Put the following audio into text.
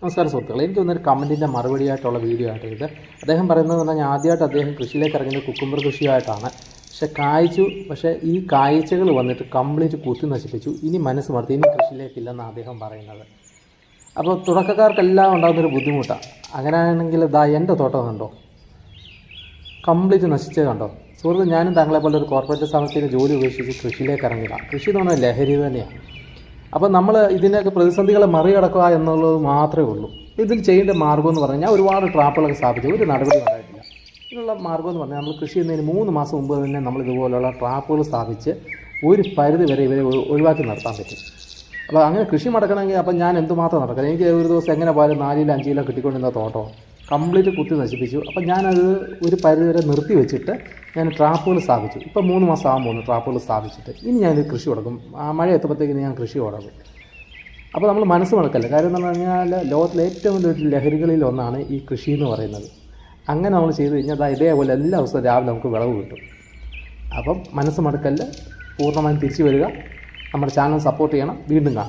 നമസ്കാരം സുഹൃത്തുക്കളെ. എനിക്ക് വന്നൊരു കമന്റിന്റെ മറുപടിയായിട്ടുള്ള വീഡിയോ ആയിട്ട് ഇത്. അദ്ദേഹം പറയുന്നത് പറഞ്ഞാൽ ആദ്യമായിട്ട് അദ്ദേഹം കൃഷിയിലേക്ക് ഇറങ്ങുന്നത് കുക്കുംബർ കൃഷിയായിട്ടാണ് പക്ഷേ കായ്ച്ചു പക്ഷേ ഈ കായ്ച്ചകൾ വന്നിട്ട് കംപ്ലീറ്റ് കുത്തി നശിപ്പിച്ചു. ഇനി മനസ്സ് മറുത്തി ഇനി കൃഷിയിലേക്കില്ലെന്നാണ് അദ്ദേഹം പറയുന്നത്. അപ്പോൾ തുടക്കക്കാർക്കെല്ലാം ഉണ്ടാകുന്നൊരു ബുദ്ധിമുട്ടാണ് അങ്ങനെയാണെങ്കിൽ ഇതാ എന്റെ തോട്ടം കണ്ടോ? കംപ്ലീറ്റ് നശിച്ചത് കണ്ടോ? സുഹൃത്ത് ഞാനും താങ്കളെ പോലെ ഒരു കോർപ്പറേറ്റ് സ്ഥാപനത്തിന് ജോലി ഉപേക്ഷിച്ച് കൃഷിയിലേക്ക് ഇറങ്ങിയതാണ് കൃഷി എന്ന് പറഞ്ഞാൽ ലഹരി തന്നെയാണ് അപ്പോൾ നമ്മൾ ഇതിനൊക്കെ പ്രതിസന്ധികളെ മറികടക്കുക എന്നുള്ളത് മാത്രമേ ഉള്ളൂ. ഇതിൽ ചെയ്യേണ്ട മാർഗം എന്ന് പറഞ്ഞാൽ ഒരുപാട് ട്രാപ്പുകളൊക്കെ സ്ഥാപിച്ചു. ഒരു നടപടി ഉണ്ടായിട്ടില്ല. ഇതിനുള്ള മാർഗം എന്ന് പറഞ്ഞാൽ നമ്മൾ കൃഷി ചെയ്യുന്നതിന് മൂന്ന് മാസം മുമ്പ് തന്നെ നമ്മൾ ഇതുപോലുള്ള ട്രാപ്പുകൾ സ്ഥാപിച്ച് ഒരു പരിധി വരെ ഇവരെ ഒഴിവാക്കി നിർത്താൻ പറ്റും. അപ്പോൾ അങ്ങനെ കൃഷി നടക്കണമെങ്കിൽ അപ്പം ഞാൻ എന്തുമാത്രം നടക്കണം? എനിക്ക് ഒരു ദിവസം എങ്ങനെ പോയാലും നാലിലോ അഞ്ചിലോ കിട്ടിക്കൊണ്ടിരുന്ന തോട്ടം കംപ്ലീറ്റ് കുത്തി നശിപ്പിച്ചു. അപ്പം ഞാനത് ഒരു പരിധി വരെ നിർത്തി വെച്ചിട്ട് ഞാൻ ട്രാപ്പുകൾ സ്ഥാപിച്ചു. ഇപ്പം മൂന്ന് മാസം ആകാൻ പോകുന്നു ട്രാപ്പുകൾ സ്ഥാപിച്ചിട്ട് ഇനി ഞാൻ കൃഷി തുടങ്ങും. മഴ എത്തുമ്പോഴത്തേക്ക് ഞാൻ കൃഷി തുടങ്ങും. അപ്പോൾ നമ്മൾ മനസ്സ് മടക്കല്ല കാര്യം എന്ന് പറഞ്ഞു കഴിഞ്ഞാൽ ലോകത്തിലെ ഏറ്റവും വലിയ ലഹരികളിൽ ഒന്നാണ് ഈ കൃഷി എന്ന് പറയുന്നത്. അങ്ങനെ നമ്മൾ ചെയ്ത് കഴിഞ്ഞാൽ അതാ ഇതേപോലെ എല്ലാ ദിവസവും രാവിലെ നമുക്ക് വിളവ് കിട്ടും. അപ്പം മനസ്സ് മടക്കല്ല പൂർണമായും തിരിച്ചു വരിക. നമ്മുടെ ചാനൽ സപ്പോർട്ട് ചെയ്യണം. വീണ്ടും കാണാം.